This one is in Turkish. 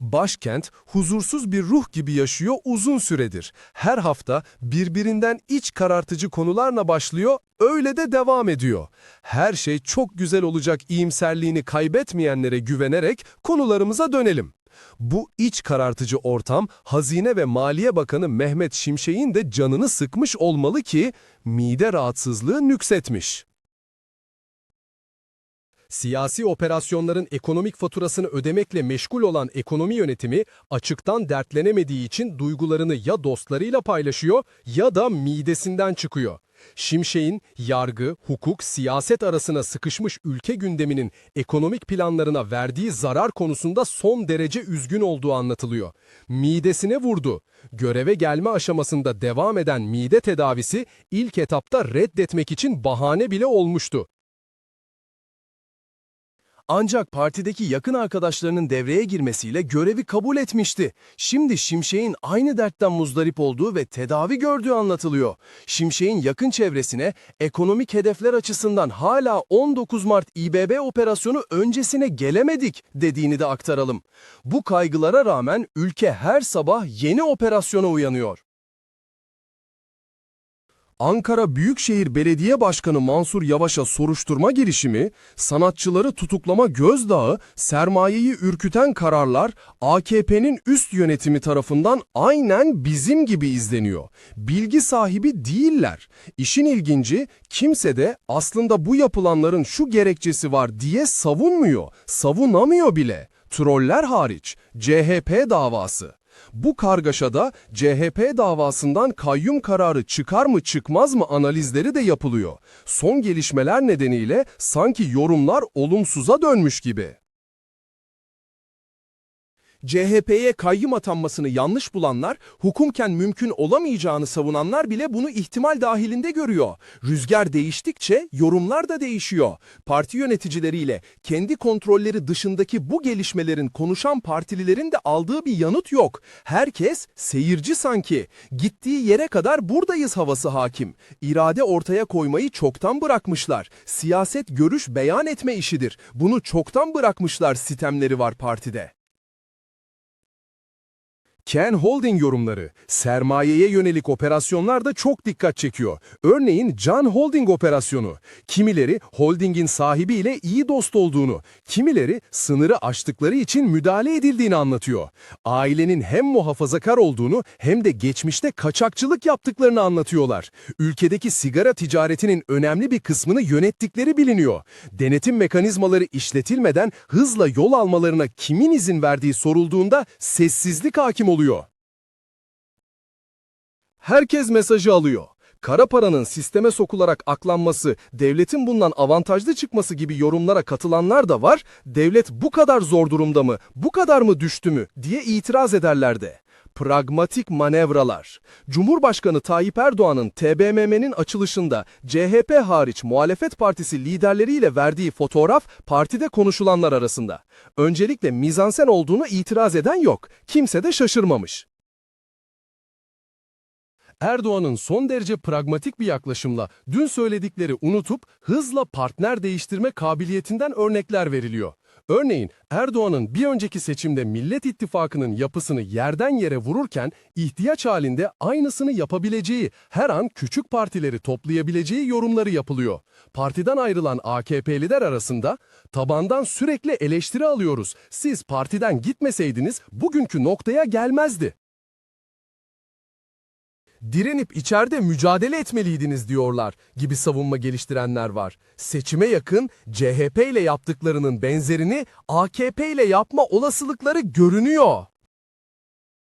Başkent huzursuz bir ruh gibi yaşıyor uzun süredir. Her hafta birbirinden iç karartıcı konularla başlıyor, öyle de devam ediyor. Her şey çok güzel olacak iyimserliğini kaybetmeyenlere güvenerek konularımıza dönelim. Bu iç karartıcı ortam Hazine ve Maliye Bakanı Mehmet Şimşek'in de canını sıkmış olmalı ki mide rahatsızlığı nüksetmiş. Siyasi operasyonların ekonomik faturasını ödemekle meşgul olan ekonomi yönetimi açıktan dertlenemediği için duygularını ya dostlarıyla paylaşıyor ya da midesinden çıkıyor. Şimşek'in yargı, hukuk, siyaset arasına sıkışmış ülke gündeminin ekonomik planlarına verdiği zarar konusunda son derece üzgün olduğu anlatılıyor. Midesine vurdu. Göreve gelme aşamasında devam eden mide tedavisi ilk etapta reddetmek için bahane bile olmuştu. Ancak partideki yakın arkadaşlarının devreye girmesiyle görevi kabul etmişti. Şimdi Şimşek'in aynı dertten muzdarip olduğu ve tedavi gördüğü anlatılıyor. Şimşek'in yakın çevresine ekonomik hedefler açısından hala 19 Mart İBB operasyonu öncesine gelemedik dediğini de aktaralım. Bu kaygılara rağmen ülke her sabah yeni operasyona uyanıyor. Ankara Büyükşehir Belediye Başkanı Mansur Yavaş'a soruşturma girişimi, sanatçıları tutuklama gözdağı, sermayeyi ürküten kararlar AKP'nin üst yönetimi tarafından aynen bizim gibi izleniyor. Bilgi sahibi değiller. İşin ilginci kimse de aslında bu yapılanların şu gerekçesi var diye savunmuyor, savunamıyor bile. Troller hariç CHP davası. Bu kargaşada CHP davasından kayyum kararı çıkar mı çıkmaz mı analizleri de yapılıyor. Son gelişmeler nedeniyle sanki yorumlar olumsuza dönmüş gibi. CHP'ye kayyum atanmasını yanlış bulanlar, hukumken mümkün olamayacağını savunanlar bile bunu ihtimal dahilinde görüyor. Rüzgar değiştikçe yorumlar da değişiyor. Parti yöneticileriyle kendi kontrolleri dışındaki bu gelişmelerin konuşan partililerin de aldığı bir yanıt yok. Herkes seyirci sanki. Gittiği yere kadar buradayız havası hakim. İrade ortaya koymayı çoktan bırakmışlar. Siyaset görüş beyan etme işidir. Bunu çoktan bırakmışlar sistemleri var partide. Ken Holding yorumları, sermayeye yönelik operasyonlar da çok dikkat çekiyor. Örneğin Can Holding operasyonu. Kimileri holdingin sahibiyle iyi dost olduğunu, kimileri sınırı aştıkları için müdahale edildiğini anlatıyor. Ailenin hem muhafazakar olduğunu hem de geçmişte kaçakçılık yaptıklarını anlatıyorlar. Ülkedeki sigara ticaretinin önemli bir kısmını yönettikleri biliniyor. Denetim mekanizmaları işletilmeden hızla yol almalarına kimin izin verdiği sorulduğunda sessizlik hakim oluyor. Herkes mesajı alıyor. Kara paranın sisteme sokularak aklanması, devletin bundan avantajlı çıkması gibi yorumlara katılanlar da var. Devlet bu kadar zor durumda mı, bu kadar mı düştü mü diye itiraz ederler de. Pragmatik manevralar. Cumhurbaşkanı Tayyip Erdoğan'ın TBMM'nin açılışında CHP hariç muhalefet partisi liderleriyle verdiği fotoğraf partide konuşulanlar arasında. Öncelikle mizansen olduğunu itiraz eden yok. Kimse de şaşırmamış. Erdoğan'ın son derece pragmatik bir yaklaşımla dün söyledikleri unutup hızla partner değiştirme kabiliyetinden örnekler veriliyor. Örneğin Erdoğan'ın bir önceki seçimde Millet İttifakı'nın yapısını yerden yere vururken ihtiyaç halinde aynısını yapabileceği, her an küçük partileri toplayabileceği yorumları yapılıyor. Partiden ayrılan AKP'liler arasında tabandan sürekli eleştiri alıyoruz. Siz partiden gitmeseydiniz bugünkü noktaya gelmezdi direnip içeride mücadele etmeliydiniz diyorlar gibi savunma geliştirenler var. Seçime yakın CHP ile yaptıklarının benzerini AKP ile yapma olasılıkları görünüyor.